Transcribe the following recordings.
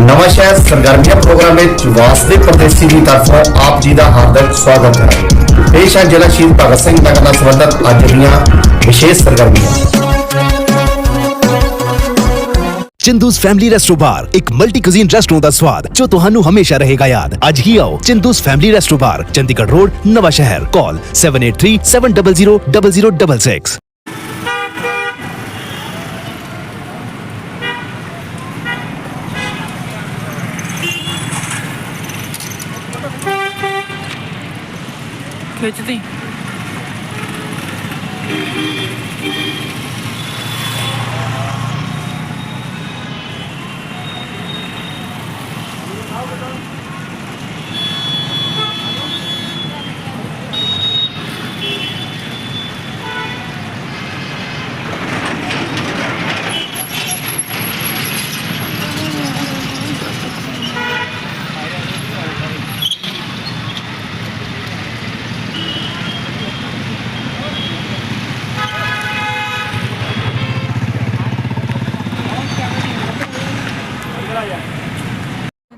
ਨਵਾਂ ਸ਼ਹਿਰ ਸਰਗਰਮੀਆਂ ਪ੍ਰੋਗਰਾਮ ਵਿੱਚ ਵਾਸਦੇ ਪਰਦੇਸੀ ਦੀ ਤਰਫੋਂ ਆਪ ਜੀ ਦਾ ਹਾਰਦਿਕ ਸਵਾਗਤ ਹੈ ਪੇਸ਼ ਹੈ ਜ਼ਿਲ੍ਹਾ ਸ਼ਹੀਦ ਭਗਤ ਸਿੰਘ ਨਗਰ ਨਾਲ ਸੰਬੰਧਿਤ ਅੱਜ ਦੀਆਂ ਵਿਸ਼ੇਸ਼ ਸਰਗਰਮੀਆਂ ਚਿੰਦੂਸ ਫੈਮਿਲੀ ਰੈਸਟੋ ਬਾਰ ਇੱਕ ਮਲਟੀ ਕੁਜ਼ੀਨ ਰੈਸਟੋਰੈਂਟ ਦਾ ਸਵਾਦ ਜੋ ਤੁਹਾਨੂੰ ਹਮੇਸ਼ਾ ਰਹੇਗਾ ਯਾਦ ਅੱਜ ਹੀ ਆਓ Chindu's family resto bar Chandigarh road Nawanshahr call 7837000066 ਖਿੱਚਦੀ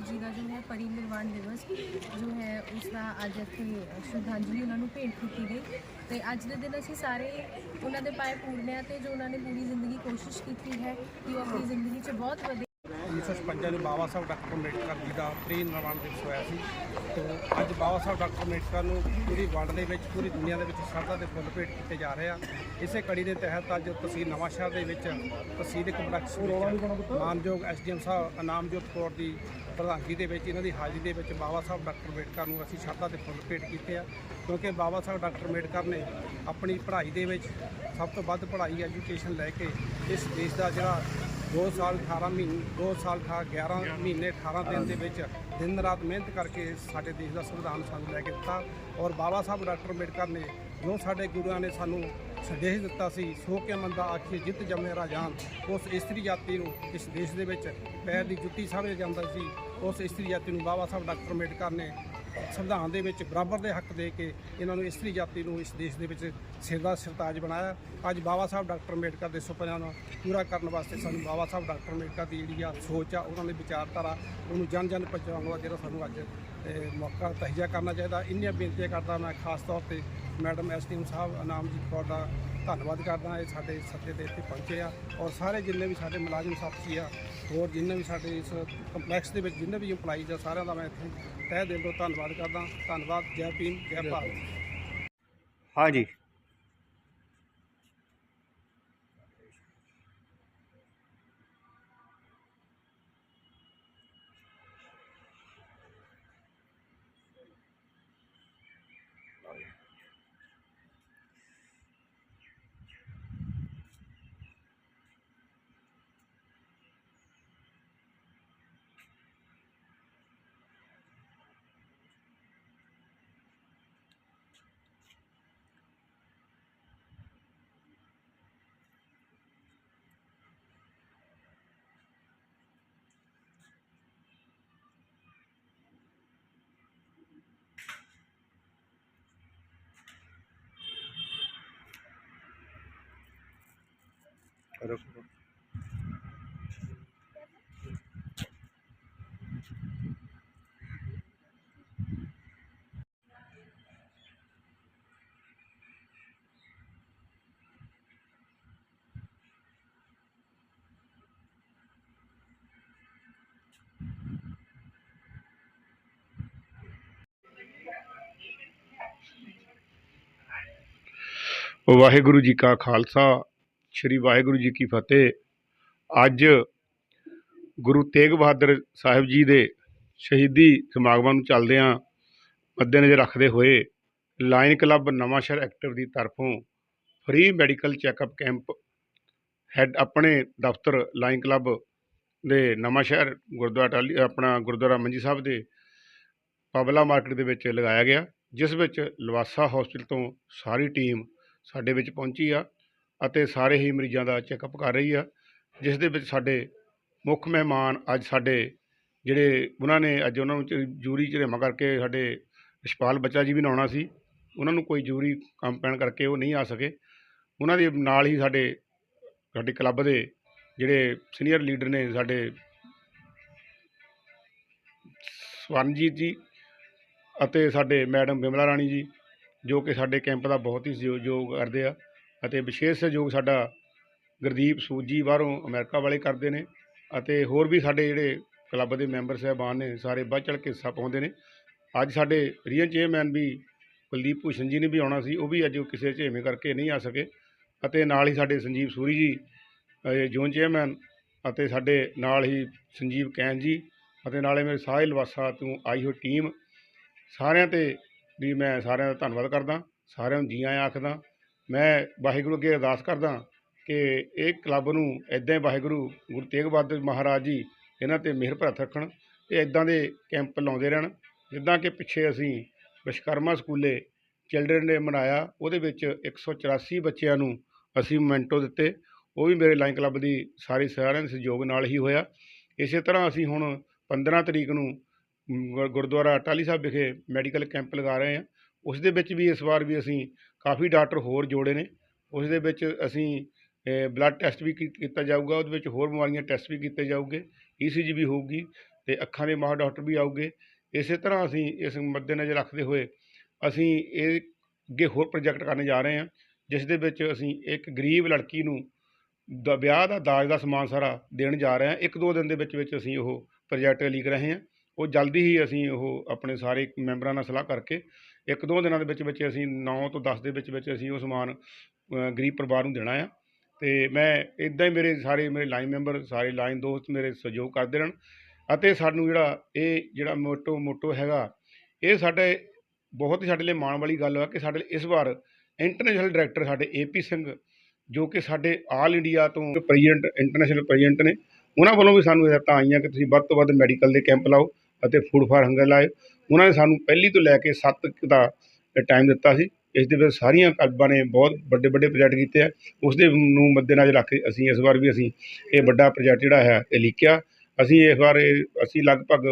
ਜੀ ਦਾ ਜੋ ਹੈ ਪਰਿਨਿਰਵਾਣ ਦਿਵਸ ਜੋ ਹੈ ਉਸ ਦਾ ਅੱਜ ਇੱਥੇ ਸ਼ਰਧਾਂਜਲੀ ਉਹਨਾਂ ਨੂੰ ਭੇਂਟ ਕੀਤੀ ਗਈ। ਤੇ ਅੱਜ ਦੇ ਦਿਨ ਅਸੀਂ ਸਾਰੇ ਉਹਨਾਂ ਦੇ ਪਾਏ ਪੂਰਨੇ ਆ ਤੇ ਜੋ ਉਹਨਾਂ ਨੇ ਪੂਰੀ ਜ਼ਿੰਦਗੀ ਕੋਸ਼ਿਸ਼ ਕੀਤੀ ਹੈ ਕਿ ਉਹ ਆਪਣੀ ਜ਼ਿੰਦਗੀ 'ਚ ਬਹੁਤ ਵਧੀਆ 1956 ਨੂੰ ਬਾਬਾ ਸਾਹਿਬ ਡਾਕਟਰ ਅੰਬੇਡਕਰ ਜੀ ਦਾ ਪ੍ਰੀ ਨਿਰਵਾਣ ਦਿਵਸ ਹੋਇਆ ਸੀ। ਤੇ ਅੱਜ ਬਾਬਾ ਸਾਹਿਬ ਡਾਕਟਰ ਅੰਬੇਡਕਰ ਨੂੰ ਪੂਰੀ ਵਰਲਡ ਦੇ ਵਿੱਚ, ਪੂਰੀ ਦੁਨੀਆ ਦੇ ਵਿੱਚ ਸ਼ਰਧਾ ਦੇ ਫੁੱਲ ਭੇਟ ਕੀਤੇ ਜਾ ਰਹੇ ਆ। ਇਸੇ ਕੜੀ ਦੇ ਤਹਿਤ ਅੱਜ ਤਹਿਸੀਲ ਨਵਾਂਸ਼ਹਿਰ ਦੇ ਵਿੱਚ ਤਹਿਸੀਲ ਕੰਪਲੈਕਸ ਵਿੱਚ ਮਾਨਯੋਗ ਐਸਡੀਐਮ ਸਾਹਿਬ ਇਨਾਮਜੋਤ ਕੌਰ ਦੀ ਪ੍ਰਧਾਨਗੀ ਦੇ ਵਿੱਚ, ਇਹਨਾਂ ਦੀ ਹਾਜ਼ਰੀ ਦੇ ਵਿੱਚ ਬਾਬਾ ਸਾਹਿਬ ਡਾਕਟਰ ਅੰਬੇਡਕਰ ਨੂੰ ਅਸੀਂ ਸ਼ਰਧਾ ਦੇ ਫੁੱਲ ਭੇਟ ਕੀਤੇ ਆ। ਕਿਉਂਕਿ ਬਾਬਾ ਸਾਹਿਬ ਡਾਕਟਰ ਅੰਬੇਡਕਰ ਨੇ ਆਪਣੀ ਪੜ੍ਹਾਈ ਦੇ ਵਿੱਚ ਸਭ ਤੋਂ ਵੱਧ ਪੜ੍ਹਾਈ, ਐਜੂਕੇਸ਼ਨ ਲੈ ਕੇ ਇਸ ਦੇਸ਼ ਦਾ ਜਿਹੜਾ 2 ਸਾਲ 18 ਮਹੀਨੇ 2 ਸਾਲ ਖਾ 11 ਮਹੀਨੇ 18 ਦਿਨ ਦੇ ਵਿੱਚ ਦਿਨ ਰਾਤ ਮਿਹਨਤ ਕਰਕੇ ਸਾਡੇ ਦੇਸ਼ ਦਾ ਸੰਵਿਧਾਨ ਸਾਨੂੰ ਲੈ ਕੇ ਦਿੱਤਾ ਔਰ ਬਾਬਾ ਸਾਹਿਬ ਡਾਕਟਰ ਅੰਬੇਡਕਰ ਨੇ ਜੋ ਸਾਡੇ ਗੁਰੂਆਂ ਨੇ ਸਾਨੂੰ ਸੰਦੇਸ਼ ਦਿੱਤਾ ਸੀ, ਸੋ ਕੇ ਮੰਦਾ ਆਖੀ ਜਿੱਤ ਜੰਮੇ ਰਾਜਾਨ ਉਸ ਇਸਤਰੀ ਜਾਤੀ ਨੂੰ ਇਸ ਦੇਸ਼ ਦੇ ਵਿੱਚ ਪੈਰ ਦੀ ਜੁੱਤੀ ਸਮਝਿਆ ਜਾਂਦਾ ਸੀ, ਉਸ ਇਸਤਰੀ ਜਾਤੀ ਨੂੰ ਬਾਬਾ ਸਾਹਿਬ ਡਾਕਟਰ ਅੰਬੇਡਕਰ ਨੇ ਸੰਵਿਧਾਨ ਦੇ ਵਿੱਚ ਬਰਾਬਰ ਦੇ ਹੱਕ ਦੇ ਕੇ ਇਹਨਾਂ ਨੂੰ ਇਸਤਰੀ ਜਾਤੀ ਨੂੰ ਇਸ ਦੇਸ਼ ਦੇ ਵਿੱਚ ਸਿਰ ਦਾ ਸਰਤਾਜ ਬਣਾਇਆ। ਅੱਜ ਬਾਬਾ ਸਾਹਿਬ ਡਾਕਟਰ ਅੰਬੇਡਕਰ ਦੇ ਸੁਪਨਿਆਂ ਨੂੰ ਪੂਰਾ ਕਰਨ ਵਾਸਤੇ ਸਾਨੂੰ ਬਾਬਾ ਸਾਹਿਬ ਡਾਕਟਰ ਅੰਬੇਡਕਰ ਦੀ ਜਿਹੜੀ ਆ ਸੋਚ ਆ, ਉਹਨਾਂ ਦੀ ਵਿਚਾਰਧਾਰਾ, ਉਹਨੂੰ ਜਨ ਜਨ ਪਹੁੰਚਾਉਣ ਦਾ ਜਿਹੜਾ ਸਾਨੂੰ ਅੱਜ ਮੌਕਾ ਤਹਈਆ ਕਰਨਾ ਚਾਹੀਦਾ। ਇੰਨੀਆਂ ਬੇਨਤੀਆਂ ਕਰਦਾ ਮੈਂ ਖਾਸ ਤੌਰ ਤੇ ਮੈਡਮ ਐਸਟੀਐਮ ਸਾਹਿਬ ਅਨਾਮਜੀਤ ਕੌਰ ਦਾ ਧੰਨਵਾਦ ਕਰਦਾ ਇਹ ਸਾਡੇ ਸੱਤੇ ਤੇ ਇੱਥੇ ਪਹੁੰਚੇ ਆ ਔਰ ਸਾਰੇ ਜਿੰਨੇ ਵੀ ਸਾਡੇ ਮੁਲਾਜ਼ਮ ਸਾਥੀ ਆ, ਹੋਰ ਜਿੰਨੇ ਵੀ ਸਾਡੇ ਇਸ ਕੰਪਲੈਕਸ ਦੇ ਵਿੱਚ ਜਿੰਨੇ ਵੀ ਇੰਪਲਾਈਜ਼ ਆ, ਸਾਰਿਆਂ ਦਾ ਮੈਂ ਇੱਥੇ ਤਹਿ ਦਿਲ ਤੋਂ ਧੰਨਵਾਦ ਕਰਦਾ। ਧੰਨਵਾਦ, ਜੈ ਭੀਮ, ਜੈ ਭਾਰਤ। ਹਾਂਜੀ। ਰੁਕੋ ਵਾਹਿਗੁਰੂ ਜੀ ਕਾ ਖਾਲਸਾ ਸ੍ਰੀ ਵਾਹਿਗੁਰੂ ਜੀ ਕੀ ਫਤਿਹ। ਅੱਜ ਗੁਰੂ ਤੇਗ ਬਹਾਦਰ ਸਾਹਿਬ ਜੀ ਦੇ ਸ਼ਹੀਦੀ ਸਮਾਗਮਾਂ ਨੂੰ ਚੱਲਦਿਆਂ ਮੱਦੇਨਜ਼ਰ ਰੱਖਦੇ ਹੋਏ ਲਾਇਨ ਕਲੱਬ ਨਵਾਂਸ਼ਹਿਰ ਐਕਟਿਵ ਦੀ ਤਰਫੋਂ free medical checkup camp head ਆਪਣੇ ਦਫ਼ਤਰ ਲਾਇਨ ਕਲੱਬ ਦੇ ਨਵਾਂਸ਼ਹਿਰ ਗੁਰਦੁਆਰਾ ਟਾਲੀ ਆਪਣਾ ਗੁਰਦੁਆਰਾ ਮੰਜੀ ਸਾਹਿਬ ਦੇ ਪਬਲਾ ਮਾਰਕੀਟ ਦੇ ਵਿੱਚ ਲਗਾਇਆ ਗਿਆ, ਜਿਸ ਵਿੱਚ ਲਵਾਸਾ ਹਸਪੀਟਲ ਤੋਂ ਸਾਰੀ ਟੀਮ ਸਾਡੇ ਵਿੱਚ ਪਹੁੰਚੀ ਆ। ਅਤੇ ਸਾਰੇ ਹੀ ਮਰੀਜ਼ਾਂ ਦਾ ਚੈੱਕਅਪ ਕਰ ਰਹੀ ਆ, ਜਿਸ ਦੇ ਵਿੱਚ ਸਾਡੇ ਮੁੱਖ ਮਹਿਮਾਨ ਅੱਜ ਸਾਡੇ ਜਿਹੜੇ ਉਹਨਾਂ ਨੇ ਅੱਜ ਉਹਨਾਂ ਨੂੰ ਚ- ਜੂਰੀ ਝਰੇਮਾ ਕਰਕੇ ਸਾਡੇ ਰਿਸ਼ਪਾਲ ਬੱਚਾ ਜੀ ਵੀ ਨਾਉਣਾ ਸੀ, ਉਹਨਾਂ ਨੂੰ ਕੋਈ ਜੂਰੀ ਕੰਮ ਪੈਣ ਕਰਕੇ ਉਹ ਨਹੀਂ ਆ ਸਕੇ। ਉਹਨਾਂ ਦੇ ਨਾਲ ਹੀ ਸਾਡੇ ਸਾਡੇ ਕਲੱਬ ਦੇ ਜਿਹੜੇ ਸੀਨੀਅਰ ਲੀਡਰ ਨੇ ਸਾਡੇ ਸਵਰਨਜੀਤ ਜੀ ਅਤੇ ਸਾਡੇ ਮੈਡਮ ਬਿਮਲਾ ਰਾਣੀ ਜੀ, ਜੋ ਕਿ ਸਾਡੇ ਕੈਂਪ ਦਾ ਬਹੁਤ ਹੀ ਸਹਿਯੋਗ ਕਰਦੇ ਆ। ਅਤੇ ਵਿਸ਼ੇਸ਼ ਸਹਿਯੋਗ ਸਾਡਾ ਗੁਰਦੀਪ ਸੂਦ ਜੀ ਬਾਹਰੋਂ ਅਮਰੀਕਾ ਵਾਲੇ ਕਰਦੇ ਨੇ ਅਤੇ ਹੋਰ ਵੀ ਸਾਡੇ ਜਿਹੜੇ ਕਲੱਬ ਦੇ ਮੈਂਬਰ ਸਾਹਿਬਾਨ ਨੇ, ਸਾਰੇ ਵੱਧ ਚੜ੍ਹ ਕੇ ਹਿੱਸਾ ਪਾਉਂਦੇ ਨੇ। ਅੱਜ ਸਾਡੇ ਰੀਅਲ ਚੇਅਰਮੈਨ ਵੀ ਕੁਲਦੀਪ ਭੂਸ਼ਣ ਜੀ ਨੇ ਵੀ ਆਉਣਾ ਸੀ, ਉਹ ਵੀ ਅੱਜ ਕਿਸੇ ਝੇਵੇਂ ਕਰਕੇ ਨਹੀਂ ਆ ਸਕੇ ਅਤੇ ਨਾਲ ਹੀ ਸਾਡੇ ਸੰਜੀਵ ਸੂਰੀ ਜੀ ਅਹ ਜ਼ੋਨ ਚੇਅਰਮੈਨ ਅਤੇ ਸਾਡੇ ਨਾਲ ਹੀ ਸੰਜੀਵ ਕੈਨ ਜੀ ਅਤੇ ਨਾਲੇ ਮੇਰੇ ਸਾਹਿਲ ਲਵਾਸਾ ਤੋਂ ਆਈ ਹੋਈ ਟੀਮ, ਸਾਰਿਆਂ ਤੇ ਵੀ ਮੈਂ ਸਾਰਿਆਂ ਦਾ ਧੰਨਵਾਦ ਕਰਦਾ, ਸਾਰਿਆਂ ਨੂੰ ਜੀ ਆਇਆਂ ਆਖਦਾ। ਮੈਂ ਵਾਹਿਗੁਰੂ ਅੱਗੇ ਅਰਦਾਸ ਕਰਦਾ ਕਿ ਇਹ ਕਲੱਬ ਨੂੰ ਇਦਾਂ ਹੀ ਵਾਹਿਗੁਰੂ ਗੁਰੂ ਤੇਗ ਬਹਾਦਰ ਮਹਾਰਾਜ ਜੀ ਇਹਨਾਂ ਤੇ ਮਿਹਰ ਭਰਤ ਰੱਖਣ ਇਹ ਇਦਾਂ ਦੇ ਕੈਂਪ ਲਾਉਂਦੇ ਰਹਿਣ ਜਿੱਦਾਂ ਕਿ ਪਿੱਛੇ ਅਸੀਂ ਵਿਸ਼ਕਰਮਾ ਸਕੂਲੇ ਚਿਲਡਰਨ ਡੇ ਮਨਾਇਆ ਉਹਦੇ ਵਿੱਚ 184 ਬੱਚਿਆਂ ਨੂੰ ਅਸੀਂ ਮੈਂਟੋ ਦਿੱਤੇ ਉਹ ਵੀ ਮੇਰੇ ਲਾਈਨ ਕਲੱਬ ਦੀ ਸਾਰੀ ਸਾਰਿਆਂ ਦੇ ਸਹਿਯੋਗ ਨਾਲ ਹੀ ਹੋਇਆ। ਇਸੇ ਤਰ੍ਹਾਂ ਅਸੀਂ ਹੁਣ 15 ਤਰੀਕ ਨੂੰ ਮ, ਗੁਰਦੁਆਰਾ ਟਾਲੀ ਸਾਹਿਬ ਵਿਖੇ ਮੈਡੀਕਲ ਕੈਂਪ ਲਗਾ ਰਹੇ ਹਾਂ। ਉਸ ਦੇ ਵਿੱਚ ਵੀ ਇਸ ਵਾਰ ਵੀ ਅਸੀਂ ਕਾਫੀ ਡਾਕਟਰ ਹੋਰ ਜੋੜੇ ਨੇ। ਉਸ ਦੇ ਵਿੱਚ ਅਸੀਂ ਬਲੱਡ ਟੈਸਟ ਵੀ ਕੀ- ਕੀਤਾ ਜਾਊਗਾ। ਉਹਦੇ ਵਿੱਚ ਹੋਰ ਬਿਮਾਰੀਆਂ ਟੈਸਟ ਵੀ ਕੀਤੇ ਜਾਊਗੇ। ਈਸੀਜੀ ਵੀ ਹੋਊਗੀ ਤੇ ਅੱਖਾਂ ਦੇ ਮਾਹਰ ਡਾਕਟਰ ਵੀ ਆਊਗੇ। ਇਸੇ ਤਰ੍ਹਾਂ ਅਸੀਂ ਇਸ ਮੱਦੇਨਜ਼ਰ ਰੱਖਦੇ ਹੋਏ ਅਸੀਂ ਇਹ ਅੱਗੇ ਹੋਰ ਪ੍ਰੋਜੈਕਟ ਕਰਨ ਜਾ ਰਹੇ ਹਾਂ, ਜਿਸ ਦੇ ਵਿੱਚ ਅਸੀਂ ਇੱਕ ਗਰੀਬ ਲੜਕੀ ਨੂੰ ਦਾ ਵਿਆਹ ਦਾ ਦਾਜ ਦਾ ਸਮਾਨ ਸਾਰਾ ਦੇਣ ਜਾ ਰਹੇ ਹਾਂ। ਇੱਕ ਦੋ ਦਿਨ ਦੇ ਵਿੱਚ ਵਿੱਚ ਅਸੀਂ ਉਹ ਪ੍ਰੋਜੈਕਟ ਲਿਖ ਰਹੇ ਹਾਂ। ਉਹ ਜਲਦੀ ਹੀ ਅਸੀਂ ਉਹ ਆਪਣੇ ਸਾਰੇ ਮੈਂਬਰਾਂ ਨਾਲ ਸਲਾਹ ਕਰਕੇ ਇੱਕ ਦੋ ਦਿਨਾਂ ਦੇ ਵਿੱਚ ਵਿੱਚ ਅਸੀਂ 9 ਤੋਂ 10 ਦੇ ਵਿੱਚ ਵਿੱਚ ਅਸੀਂ ਉਹ ਸਮਾਨ ਗਰੀਬ ਪਰਿਵਾਰ ਨੂੰ ਦੇਣਾ ਆ। ਤੇ ਮੈਂ ਇਦਾਂ ਹੀ ਮੇਰੇ ਸਾਰੇ ਮੇਰੇ ਲਾਈਨ ਮੈਂਬਰ ਸਾਰੇ ਲਾਈਨ ਦੋਸਤ ਮੇਰੇ ਸਹਿਯੋਗ ਕਰਦੇ ਰਹਿਣ ਅਤੇ ਸਾਨੂੰ ਜਿਹੜਾ ਇਹ ਜਿਹੜਾ ਮੋਟੋ ਮੋਟੋ ਹੈਗਾ, ਇਹ ਸਾਡੇ ਬਹੁਤ ਹੀ ਸਾਡੇ ਲਈ ਮਾਣ ਵਾਲੀ ਗੱਲ ਆ ਕਿ ਸਾਡੇ ਇਸ ਵਾਰ ਇੰਟਰਨੈਸ਼ਨਲ ਡਾਇਰੈਕਟਰ ਸਾਡੇ ਏਪੀ ਸਿੰਘ ਜੋ ਕਿ ਸਾਡੇ ਆਲ ਇੰਡੀਆ ਤੋਂ ਪ੍ਰੈਜ਼ੀਡੈਂਟ ਇੰਟਰਨੈਸ਼ਨਲ ਪ੍ਰੈਜ਼ੀਡੈਂਟ ਨੇ, ਉਹਨਾਂ ਵੱਲੋਂ ਵੀ ਸਾਨੂੰ ਹਦਾਇਤਾਂ ਆਈਆਂ ਕਿ ਤੁਸੀਂ ਵੱਧ ਤੋਂ ਵੱਧ ਮੈਡੀਕਲ ਦੇ ਕੈਂਪ ਲਾਓ। ਅਤੇ ਫੂਡ ਫਾਰ ਹੰਗਰ ਲਾਓ ਉਹਨਾਂ ਨੇ ਸਾਨੂੰ ਪਹਿਲੀ ਤੋਂ ਲੈ ਕੇ 7 ਦਾ ਟਾਈਮ ਦਿੱਤਾ ਸੀ। ਇਸ ਦੇ ਵਿੱਚ ਸਾਰੀਆਂ ਕਲਬਾਂ ਨੇ ਬਹੁਤ ਵੱਡੇ ਵੱਡੇ ਪ੍ਰੋਜੈਕਟ ਕੀਤੇ ਆ। ਉਸ ਦੇ ਨੂੰ ਮੱਦੇਨਜ਼ਰ ਰੱਖ ਕੇ ਅਸੀਂ ਇਸ ਵਾਰ ਵੀ ਅਸੀਂ ਇਹ ਵੱਡਾ ਪ੍ਰੋਜੈਕਟ ਜਿਹੜਾ ਹੈ, ਇਹ ਲਿਖਿਆ ਅਸੀਂ ਇਸ ਵਾਰ ਇਹ, ਅਸੀਂ ਲਗਭਗ,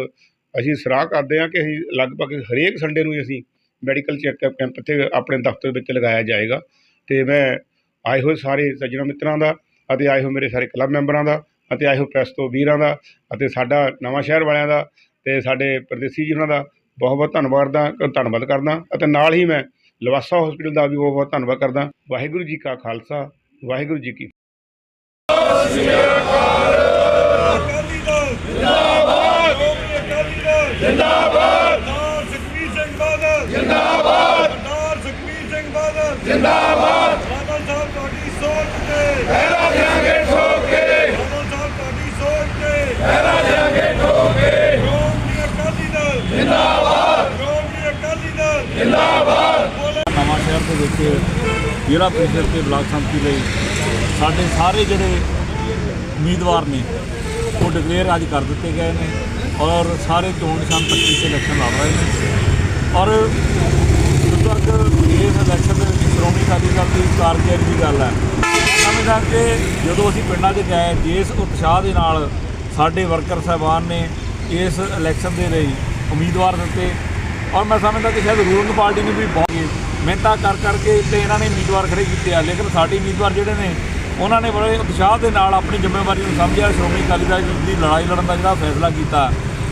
ਅਸੀਂ ਸਰਾਹ ਕਰਦੇ ਹਾਂ ਕਿ ਅਸੀਂ ਲਗਭਗ ਹਰੇਕ ਸੰਡੇ ਨੂੰ ਹੀ ਅਸੀਂ ਮੈਡੀਕਲ ਚੈੱਕਅਪ ਕੈਂਪ ਇੱਥੇ ਆਪਣੇ ਦਫ਼ਤਰ ਵਿੱਚ ਲਗਾਇਆ ਜਾਏਗਾ। ਤੇ ਮੈਂ ਆਏ ਹੋਏ ਸਾਰੇ ਸੱਜਣਾ ਮਿੱਤਰਾਂ ਦਾ ਅਤੇ ਆਏ ਹੋਏ ਮੇਰੇ ਸਾਰੇ ਕਲੱਬ ਮੈਂਬਰਾਂ ਦਾ ਅਤੇ ਆਏ ਹੋਏ ਪ੍ਰੈਸ ਤੋਂ ਵੀਰਾਂ ਦਾ ਅਤੇ ਸਾਡਾ ਨਵਾਂ ਸ਼ਹਿਰ ਵਾਲਿਆਂ ਦਾ ਤੇ ਸਾਡੇ ਪ੍ਰਦੇਸੀ ਜੀ ਉਹਨਾਂ ਦਾ ਬਹੁਤ ਬਹੁਤ ਧੰਨਵਾਦ ਦਾ ਧੰਨਵਾਦ ਕਰਦਾ ਅਤੇ ਨਾਲ ਹੀ ਮੈਂ ਲਵਾਸਾ ਹਸਪੀਟਲ ਦਾ ਵੀ ਬਹੁਤ ਬਹੁਤ ਧੰਨਵਾਦ ਕਰਦਾ। ਵਾਹਿਗੁਰੂ ਜੀ ਕਾ ਖਾਲਸਾ ਵਾਹਿਗੁਰੂ ਜੀ ਕੀ ਜਿੰਦਾਬਾਦ! ਜਿੰਦਾਬਾਦ! ਜਿੰਦਾਬਾਦ ਬਾਦਲ ਸਾਹਿਬ ਤੁਹਾਡੀ ਸੋਚ ਤੇ ਪਹਿਰਾ ਦੇਾਂਗੇ ਠੋਕ ਕੇ ਬਾਦਲ ਸਾਹਿਬ ਤੁਹਾਡੀ ਸੋਚ ਤੇ ਪਹਿਰਾ ਦੇਾਂਗੇ ਠੋਕ ਕੇ ਸ਼੍ਰੋਮਣੀ ਅਕਾਲੀ ਦਲ ਜਿੰਦਾਬਾਦ ਸ਼੍ਰੋਮਣੀ ਅਕਾਲੀ ਦਲ ਜਿੰਦਾਬਾਦ। ਨਵਾਂ ਸ਼ਹਿਰ ਦੇ ਵਿੱਚ ਜ਼ਿਲ੍ਹਾ ਪ੍ਰੀਸ਼ਦ ਤੇ ਬਲਾਕ ਸੰਮਤੀ ਲਈ ਸਾਡੇ ਸਾਰੇ ਜਿਹੜੇ ਉਮੀਦਵਾਰ ਨੇ, ਉਹ ਡਿਕਲੇਅਰ ਅੱਜ ਕਰ ਦਿੱਤੇ ਗਏ ਨੇ ਔਰ ਸਾਰੇ ਚੋਣ ਨਿਸ਼ਾਨ ਪੱਟੀ ਤੇ ਇਲੈਕਸ਼ਨ ਲੜ ਰਹੇ ਨੇ। ਔਰ ਜਦੋਂ ਤੱਕ ਇਸ ਇਲੈਕਸ਼ਨ ਦੇ ਵਿੱਚ ਸ਼੍ਰੋਮਣੀ ਅਕਾਲੀ ਦਲ ਦੀ ਕਾਰਗੁਜ਼ਾਰੀ ਦੀ ਗੱਲ ਹੈ ਸਮਝਦਾ ਕਿ ਜਦੋਂ ਅਸੀਂ ਪਿੰਡਾਂ 'ਚ ਗਏ, ਜਿਸ ਉਤਸ਼ਾਹ ਦੇ ਨਾਲ ਸਾਡੇ ਵਰਕਰ ਸਾਹਿਬਾਨ ਨੇ ਇਸ ਇਲੈਕਸ਼ਨ ਦੇ ਲਈ ਉਮੀਦਵਾਰ ਦਿੱਤੇ ਔਰ ਮੈਂ ਸਮਝਦਾ ਕਿ ਸ਼ਾਇਦ ਰੂਲਿੰਗ ਪਾਰਟੀ ਨੂੰ ਵੀ ਬਹੁਤ ਮਿਹਨਤਾਂ ਕਰ ਕਰਕੇ ਤੇ ਇਹਨਾਂ ਨੇ ਉਮੀਦਵਾਰ ਖੜੇ ਕੀਤੇ ਆ। ਲੇਕਿਨ ਸਾਡੇ ਉਮੀਦਵਾਰ ਜਿਹੜੇ ਨੇ, ਉਹਨਾਂ ਨੇ ਬੜੇ ਉਤਸ਼ਾਹ ਦੇ ਨਾਲ ਆਪਣੀ ਜ਼ਿੰਮੇਵਾਰੀ ਨੂੰ ਸਮਝਿਆ। ਸ਼੍ਰੋਮਣੀ ਅਕਾਲੀ ਦਲ ਦੀ ਲੜਾਈ ਲੜਨ ਦਾ ਜਿਹੜਾ ਫੈਸਲਾ ਕੀਤਾ।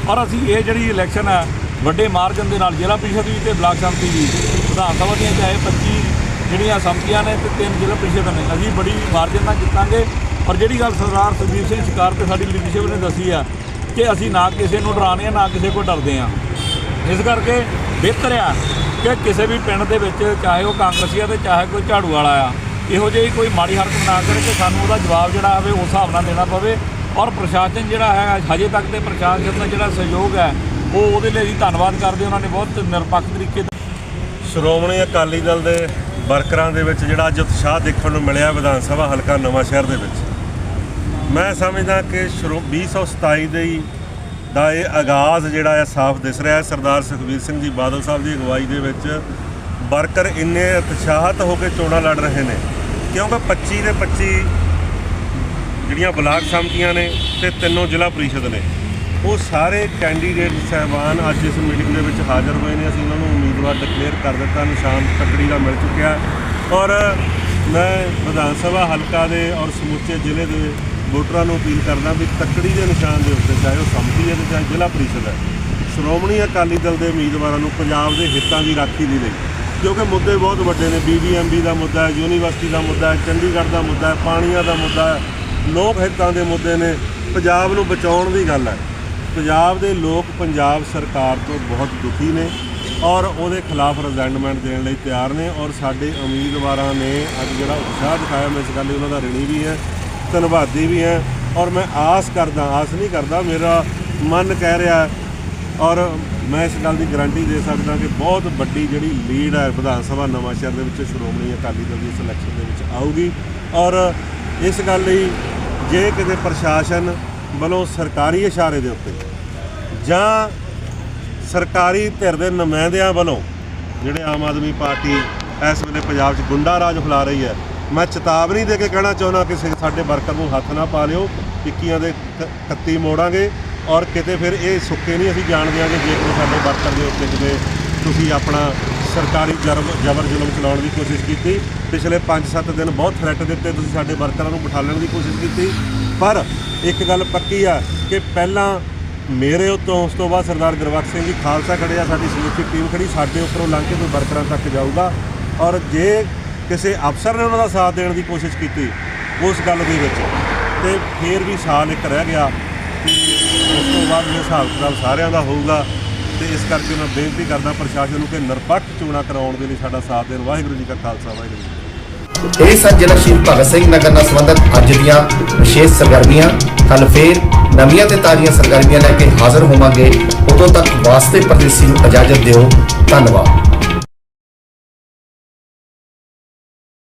ਔਰ ਅਸੀਂ ਇਹ ਜਿਹੜੀ ਇਲੈਕਸ਼ਨ ਹੈ ਵੱਡੇ ਮਾਰਜਨ ਦੇ ਨਾਲ ਜ਼ਿਲ੍ਹਾ ਪ੍ਰੀਸ਼ਦ ਵੀ ਤੇ ਬਲਾਕ ਸੰਮਤੀ ਵੀ, ਵਿਧਾਨ ਸਭਾ ਦੀਆਂ ਚਾਹੇ 25 ਜਿਹੜੀਆਂ ਸੰਮਤੀਆਂ ਨੇ ਤੇ ਤਿੰਨ ਜ਼ਿਲ੍ਹਾ ਪ੍ਰੀਸ਼ਦ ਨੇ। ਅਸੀਂ ਬੜੀ ਮਾਰਜਨ ਨਾਲ ਜਿੱਤਾਂਗੇ। ਔਰ ਜਿਹੜੀ ਗੱਲ ਸਰਦਾਰ ਸੁਖਬੀਰ ਸਿੰਘ ਸ਼ਿਕਾਰ ਤੇ ਸਾਡੀ ਲੀਡਰਸ਼ਿਪ ਨੇ ਦੱਸੀ ਆ ਕਿ ਅਸੀਂ ਨਾ ਕਿਸੇ ਨੂੰ ਡਰਾਉਂਦੇ ਆ, ਨਾ ਕਿਸੇ ਕੋਲ ਡਰਦੇ ਆ। ਇਸ ਕਰਕੇ ਬਿਹਤਰ ਆ ਕਿ ਕਿਸੇ ਵੀ ਪਿੰਡ ਦੇ ਵਿੱਚ ਚਾਹੇ ਉਹ ਕਾਂਗਰਸੀ ਆ ਤੇ ਚਾਹੇ ਕੋਈ ਝਾੜੂ ਵਾਲਾ ਆ, ਇਹੋ ਜਿਹੀ ਕੋਈ ਮਾੜੀ ਹਰਕਤ ਨਾ ਕਰੇ ਕਿ ਸਾਨੂੰ ਉਹਦਾ ਜਵਾਬ ਜਿਹੜਾ ਆਵੇ ਉਸ ਹਿਸਾਬ ਨਾਲ ਦੇਣਾ ਪਵੇ ਔਰ ਪ੍ਰਸ਼ਾਸਨ ਜਿਹੜਾ ਹੈ, ਹਜੇ ਤੱਕ ਤੇ ਪ੍ਰਸ਼ਾਸਨ ਦਾ ਜਿਹੜਾ ਸਹਿਯੋਗ ਹੈ, ਉਹ ਉਹਦੇ ਲਈ ਅਸੀਂ ਧੰਨਵਾਦ ਕਰਦੇ ਉਹਨਾਂ ਨੇ ਬਹੁਤ ਨਿਰਪੱਖ ਤਰੀਕੇ ਸ਼੍ਰੋਮਣੀ ਅਕਾਲੀ ਦਲ ਦੇ ਵਰਕਰਾਂ ਦੇ ਵਿੱਚ ਜਿਹੜਾ ਅੱਜ ਉਤਸ਼ਾਹ ਦੇਖਣ ਨੂੰ ਮਿਲਿਆ ਵਿਧਾਨ ਸਭਾ ਹਲਕਾ ਨਵਾਂ ਸ਼ਹਿਰ ਦੇ ਵਿੱਚ। ਮੈਂ ਸਮਝਦਾ ਕਿ ਸ਼੍ਰੋ 2027 ਦੇ ਦਾ ਇਹ ਆਗਾਜ਼ ਜਿਹੜਾ ਹੈ ਸਾਫ਼ ਦਿਸ ਰਿਹਾ ਹੈ। ਸਰਦਾਰ ਸੁਖਬੀਰ ਸਿੰਘ ਜੀ ਬਾਦਲ ਸਾਹਿਬ ਦੀ ਅਗਵਾਈ ਦੇ ਵਿੱਚ ਵਰਕਰ ਇੰਨੇ ਉਤਸ਼ਾਹਤ ਹੋ ਕੇ ਚੋਣਾਂ ਲੜ ਰਹੇ ਨੇ, ਕਿਉਂਕਿ 25 ਦੇ 25 ਜਿਹੜੀਆਂ ਬਲਾਕ ਸਮਤੀਆਂ ਨੇ ਤੇ ਤਿੰਨੋਂ ਜ਼ਿਲ੍ਹਾ ਪ੍ਰੀਸ਼ਦ ਨੇ, ਉਹ ਸਾਰੇ ਕੈਂਡੀਡੇਟ ਸਹਿਬਾਨ ਅੱਜ ਇਸ ਮੀਟਿੰਗ ਦੇ ਵਿੱਚ ਹਾਜ਼ਰ ਹੋਏ ਨੇ। ਅਸੀਂ ਉਹਨਾਂ ਨੂੰ ਉਮੀਦਵਾਰ ਡਿਕਲੇਅਰ ਕਰ ਦਿੱਤਾ, ਨਿਸ਼ਾਨ ਤਕੜੀ ਦਾ ਮਿਲ ਚੁੱਕਿਆ। ਔਰ ਮੈਂ ਵਿਧਾਨ ਸਭਾ ਹਲਕਾ ਦੇ ਔਰ ਸਮੁੱਚੇ ਜ਼ਿਲ੍ਹੇ ਦੇ ਵੋਟਰਾਂ ਨੂੰ ਅਪੀਲ ਕਰਦਾ ਵੀ ਤੱਕੜੀ ਦੇ ਨਿਸ਼ਾਨ ਦੇ ਉੱਤੇ ਚਾਹੇ ਉਹ ਸੰਮਤੀ ਹੈ ਤੇ ਚਾਹੇ ਜ਼ਿਲ੍ਹਾ ਪ੍ਰੀਸ਼ਦ ਹੈ। ਸ਼੍ਰੋਮਣੀ ਅਕਾਲੀ ਦਲ ਦੇ ਉਮੀਦਵਾਰਾਂ ਨੂੰ ਪੰਜਾਬ ਦੇ ਹਿੱਤਾਂ ਦੀ ਰਾਖੀ ਦੇ ਲਈ। ਕਿਉਂਕਿ ਮੁੱਦੇ ਬਹੁਤ ਵੱਡੇ ਨੇ। ਬੀਬੀਐਮਬੀ ਦਾ ਮੁੱਦਾ ਹੈ, ਯੂਨੀਵਰਸਿਟੀ ਦਾ ਮੁੱਦਾ ਹੈ, ਚੰਡੀਗੜ੍ਹ ਦਾ ਮੁੱਦਾ ਹੈ, ਪਾਣੀਆਂ ਦਾ ਮੁੱਦਾ ਹੈ। ਲੋਕ ਹਿੱਤਾਂ ਦੇ ਮੁੱਦੇ ਨੇ। ਪੰਜਾਬ ਨੂੰ ਬਚਾਉਣ ਦੀ ਗੱਲ ਹੈ। ਪੰਜਾਬ ਦੇ ਲੋਕ ਪੰਜਾਬ ਸਰਕਾਰ ਤੋਂ ਬਹੁਤ ਦੁਖੀ ਨੇ ਔਰ ਉਹਦੇ ਖਿਲਾਫ ਰੈਜ਼ੈਂਟਮੈਂਟ ਦੇਣ ਲਈ ਤਿਆਰ ਨੇ ਔਰ ਸਾਡੇ ਉਮੀਦਵਾਰਾਂ ਨੇ ਅੱਜ ਜਿਹੜਾ ਉਤਸ਼ਾਹ ਦਿਖਾਇਆ, ਮੈਂ ਇਸ ਗੱਲ ਲਈ ਉਹਨਾਂ ਦਾ ਰਿਣੀ ਵੀ ਹੈ ਧੰਨਵਾਦੀ ਵੀ ਹੈ ਔਰ ਮੈਂ ਆਸ ਕਰਦਾ, ਆਸ ਨਹੀਂ ਕਰਦਾ, ਮੇਰਾ ਮਨ ਕਹਿ ਰਿਹਾ ਔਰ ਮੈਂ ਇਸ ਗੱਲ ਦੀ ਗਾਰੰਟੀ ਦੇ ਸਕਦਾ ਕਿ ਬਹੁਤ ਵੱਡੀ ਜਿਹੜੀ ਲੀਡ ਹੈ ਵਿਧਾਨ ਸਭਾ ਨਵਾਂ ਸ਼ਹਿਰ ਦੇ ਵਿੱਚ ਸ਼੍ਰੋਮਣੀ ਅਕਾਲੀ ਦਲ ਦੀ ਸਿਲੈਕਸ਼ਨ ਦੇ ਵਿੱਚ ਆਊਗੀ ਔਰ ਇਸ ਗੱਲ ਲਈ ਜੇ ਕਿਤੇ ਪ੍ਰਸ਼ਾਸਨ ਵੱਲੋਂ ਸਰਕਾਰੀ ਇਸ਼ਾਰੇ ਦੇ ਉੱਤੇ ਜਾਂ ਸਰਕਾਰੀ ਧਿਰ ਦੇ ਨੁਮਾਇੰਦਿਆਂ ਵੱਲੋਂ ਜਿਹੜੇ ਆਮ ਆਦਮੀ ਪਾਰਟੀ ਇਸ ਵੇਲੇ ਪੰਜਾਬ 'ਚ ਗੁੰਡਾ ਰਾਜ ਫੈਲਾ ਰਹੀ ਹੈ ਮੈਂ ਚੇਤਾਵਨੀ ਦੇ ਕੇ ਕਹਿਣਾ ਚਾਹੁੰਦਾ ਕਿ ਸੇ- ਸਾਡੇ ਵਰਕਰ ਨੂੰ ਹੱਥ ਨਾ ਪਾ ਲਿਓ, ਟਿੱਕੀਆਂ ਦੇ ਕੱਤੀ ਮੋੜਾਂਗੇ ਔਰ ਕਿਤੇ ਫਿਰ ਇਹ ਸੁੱਕੇ ਨਹੀਂ ਅਸੀਂ ਜਾਣ ਦਿਆਂਗੇ ਜੇ ਕੋਈ ਸਾਡੇ ਵਰਕਰ ਦੇ ਉੱਤੇ ਕਿਤੇ ਤੁਸੀਂ ਆਪਣਾ ਸਰਕਾਰੀ ਜਰਮ, ਜਬਰ ਜ਼ੁਲਮ ਚਲਾਉਣ ਦੀ ਕੋਸ਼ਿਸ਼ ਕੀਤੀ। ਪਿਛਲੇ 5-7 ਦਿਨ ਬਹੁਤ ਥ੍ਰੈਟ ਦਿੱਤੇ ਤੁਸੀਂ ਸਾਡੇ ਵਰਕਰਾਂ ਨੂੰ ਬਿਠਾਲਣ ਦੀ ਕੋਸ਼ਿਸ਼ ਕੀਤੀ। ਪਰ ਇੱਕ ਗੱਲ ਪੱਕੀ ਆ ਕਿ ਪਹਿਲਾਂ ਮੇਰੇ ਉੱਤੋਂ ਉਸ ਤੋਂ ਬਾਅਦ ਸਰਦਾਰ ਗੁਰਬਖਸ਼ ਸਿੰਘ ਜੀ ਖਾਲਸਾ ਖੜੇ ਆ ਸਾਡੀ ਸਮੁੱਚੀ ਟੀਮ ਖੜੀ ਸਾਡੇ ਉੱਪਰੋਂ ਲੰਘ ਕੇ ਕੋਈ ਵਰਕਰਾਂ ਤੱਕ ਜਾਊਗਾ। ਔਰ ਜੇ ਕਿਸੇ ਅਫਸਰ ਨੇ ਉਹਨਾਂ ਦਾ ਸਾਥ ਦੇਣ ਦੀ ਕੋਸ਼ਿਸ਼ ਕੀਤੀ ਉਸ ਗੱਲ ਦੇ ਵਿੱਚ। ਤੇ ਫੇਰ ਵੀ ਸਾਲ ਇੱਕ ਰਹਿ ਗਿਆ ਤੇ ਉਸ ਤੋਂ ਬਾਅਦ ਇਹ ਹਿਸਾਬ ਕਿਤਾਬ ਸਾਰਿਆਂ ਦਾ ਹੋਊਗਾ ਤੇ ਇਸ ਕਰਕੇ ਮੈਂ ਬੇਨਤੀ ਕਰਦਾ ਪ੍ਰਸ਼ਾਸਨ ਨੂੰ ਕਿ ਨਿਰਪੱਖ ਚੋਣਾਂ ਕਰਾਉਣ ਦੇ ਲਈ ਸਾਡਾ ਸਾਥ ਦੇਣ। ਵਾਹਿਗੁਰੂ ਜੀ ਕਾ ਖਾਲਸਾ, ਵਾਹਿਗੁਰੂ ਜੀ ਇਹ ਸਨ ਜ਼ਿਲ੍ਹਾ ਸ਼ਹੀਦ ਭਗਤ ਸਿੰਘ ਨਗਰ ਨਾਲ ਸੰਬੰਧਿਤ ਅੱਜ ਦੀਆਂ ਵਿਸ਼ੇਸ਼ ਸਰਗਰਮੀਆਂ। ਕੱਲ ਫੇਰ ਨਵੀਆਂ ਤੇ ਤਾਜ਼ੀਆਂ ਸਰਗਰਮੀਆਂ ਲੈ ਕੇ ਹਾਜ਼ਰ ਹੋਵਾਂਗੇ। ਉਦੋਂ ਤੱਕ ਵਾਸਤੇ ਪਰਦੇਸੀ ਨੂੰ ਇਜਾਜ਼ਤ ਦਿਓ। ਧੰਨਵਾਦ।